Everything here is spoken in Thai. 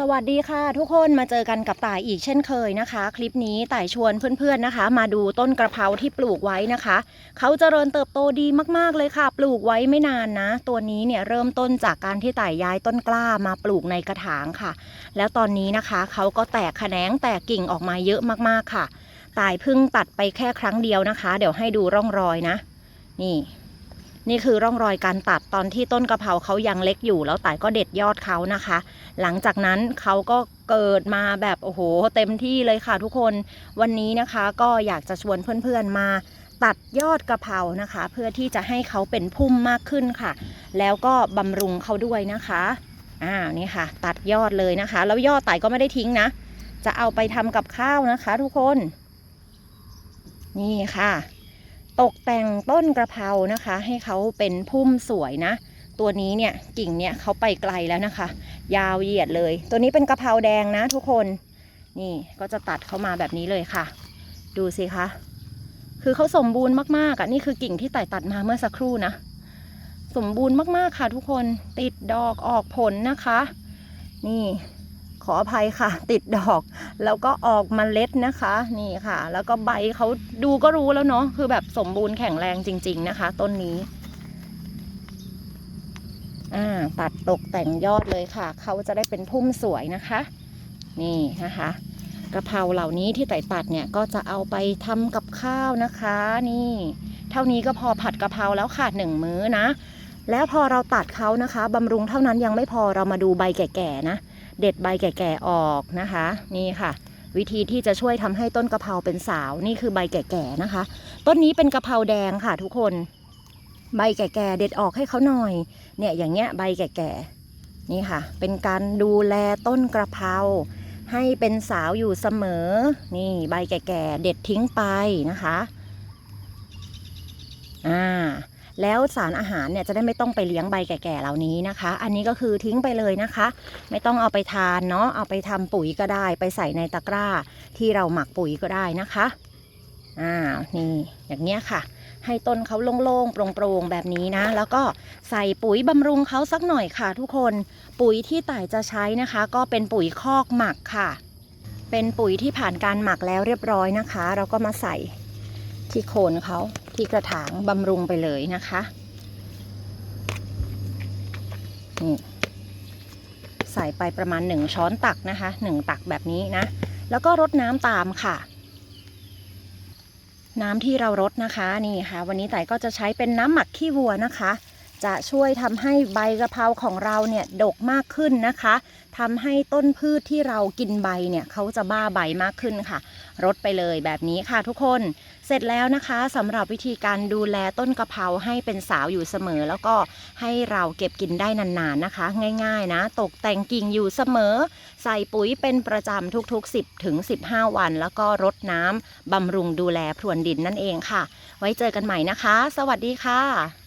สวัสดีค่ะ ทุกคนมาเจอกันกับต่ายอีกเช่นเคยนะคะ คลิปนี้ต่ายชวนเพื่อนๆนะคะ มาดูต้นกระเพราที่ปลูกไว้นะคะ เขาเจริญเติบโตดีมากๆเลยค่ะ ปลูกไว้ไม่นานนะ ตัวนี้เนี่ยเริ่มต้นจากการที่ต่ายย้ายต้นกล้ามาปลูกในกระถางค่ะ แล้วตอนนี้นะคะเขาก็แตกแขนงแตกกิ่งออกมาเยอะมากๆค่ะต่ายเพิ่งตัดไปแค่ครั้งเดียวนะคะ เดี๋ยวให้ดูร่องรอยนะ นี่ นี่คือร่องรอยการตัดตอนที่ต้นกะเพราเขายังเล็กอยู่ แล้วต่ายก็เด็ดยอดเขานะคะ หลังจากนั้นเขาก็เกิดมาแบบโอ้โหเต็มที่เลยค่ะทุกคนวันนี้นะคะก็อยากจะชวนเพื่อนๆมาตัดยอดกะเพรานะคะ เพื่อที่จะให้เขาเป็นพุ่มมากขึ้นค่ะ แล้วก็บำรุงเขาด้วยนะคะอ่านี่ค่ะ ตัดยอดเลยนะคะ แล้วยอดไต่ก็ไม่ได้ทิ้งนะ จะเอาไปทำกับข้าวนะคะ ทุกคน นี่ค่ะ ตกแต่งต้นกระเพรานะคะ ให้เขาเป็นพุ่มสวยนะ ตัวนี้เนี่ยกิ่งเนี่ยเขาไปไกลแล้วนะคะ ยาวเหยียดเลย ตัวนี้เป็นกระเพราแดงนะ ทุกคนนี่ก็จะตัดเข้ามาแบบนี้เลยค่ะ ดูสิคะคือเขาสมบูรณ์มากๆอะนี่คือกิ่งที่ไต่ตัดมาเมื่อสักครู่นะ สมบูรณ์มากๆค่ะทุกคนติดดอกออกผลนะคะ นี่ ขออภัยค่ะ ติดดอก แล้วก็ออกมเมล็ดนะคะ นี่ค่ะ แล้วก็ใบเขาดูก็รู้แล้วเนาะคือแบบสมบูรณ์แข็งแรงจริง ๆ นะคะ ต้นนี้อ่าตัดตกแต่งยอดเลยค่ะ เขาจะได้เป็นพุ่มสวยนะคะ นี่นะคะกระเพราเหล่านี้ที่ไต่ตัดเนี่ยก็จะเอาไปทำกับข้าวนะคะ นี่ เท่านี้ก็พอผัดกระเพราแล้วค่ะหนึ่งมื้อนะ แล้วพอเราตัดเขานะคะบำรุงเท่านั้นยังไม่พอเรามาดูใบแก่ๆนะ เด็ดใบแก่ๆออกนะคะ นี่ค่ะ วิธีที่จะช่วยทำให้ต้นกะเพราเป็นสาวนี่คือใบแก่ๆนะคะ ต้นนี้เป็นกะเพราแดงค่ะ ทุกคนใบแก่ๆเด็ดออกให้เขาหน่อย เนี่ยอย่างเงี้ยใบแก่ๆนี่ค่ะ เป็นการดูแลต้นกระเพราให้เป็นสาวอยู่เสมอ นี่ใบแก่ๆเด็ดทิ้งไปนะคะ อ่า แล้วสารอาหารเนี่ยจะได้ไม่ต้องไปเลี้ยงใบแก่ๆเหล่านี้นะคะ อันนี้ก็คือทิ้งไปเลยนะคะ ไม่ต้องเอาไปทานเนาะเอาไปทำปุ๋ยก็ได้ ไปใส่ในตะกร้า ที่เราหมักปุ๋ยก็ได้นะคะอ่านี่อย่างเนี้ยค่ะ ให้ต้นเขาโล่งๆโปร่งๆแบบนี้นะ แล้วก็ใส่ปุ๋ยบำรุงเขาสักหน่อยค่ะ ทุกคนปุ๋ยที่ต่ายจะใช้นะคะ ก็เป็นปุ๋ยคอกหมักค่ะ เป็นปุ๋ยที่ผ่านการหมักแล้วเรียบร้อยนะคะ เราก็มาใส่ ที่โคนเขาที่กระถางบำรุงไปเลยนะคะนี่ใส่ไปประมาณหนึ่งช้อนตักนะคะหนึ่งตักแบบนี้นะ แล้วก็รดน้ำตามค่ะ น้ำที่เรารดนะคะนี่ค่ะ วันนี้ไต่ก็จะใช้เป็นน้ำหมักขี้วัวนะคะ จะช่วยทำให้ใบกะเพราของเราเนี่ยดกมากขึ้นนะคะทำให้ต้นพืชที่เรากินใบเนี่ยเขาจะบ้าใบมากขึ้นค่ะรดไปเลยแบบนี้ค่ะทุกคน เสร็จแล้วนะคะสำหรับวิธีการดูแลต้นกะเพราให้เป็นสาวอยู่เสมอ แล้วก็ให้เราเก็บกินได้นานๆนะคะ ง่ายๆนะ ตกแต่งกิ่งอยู่เสมอ ใส่ปุ๋ยเป็นประจำทุกๆ 10ถึง15 วัน แล้วก็รดน้ำบำรุงดูแลพรวนดินนั่นเองค่ะ ไว้เจอกันใหม่นะคะ สวัสดีค่ะ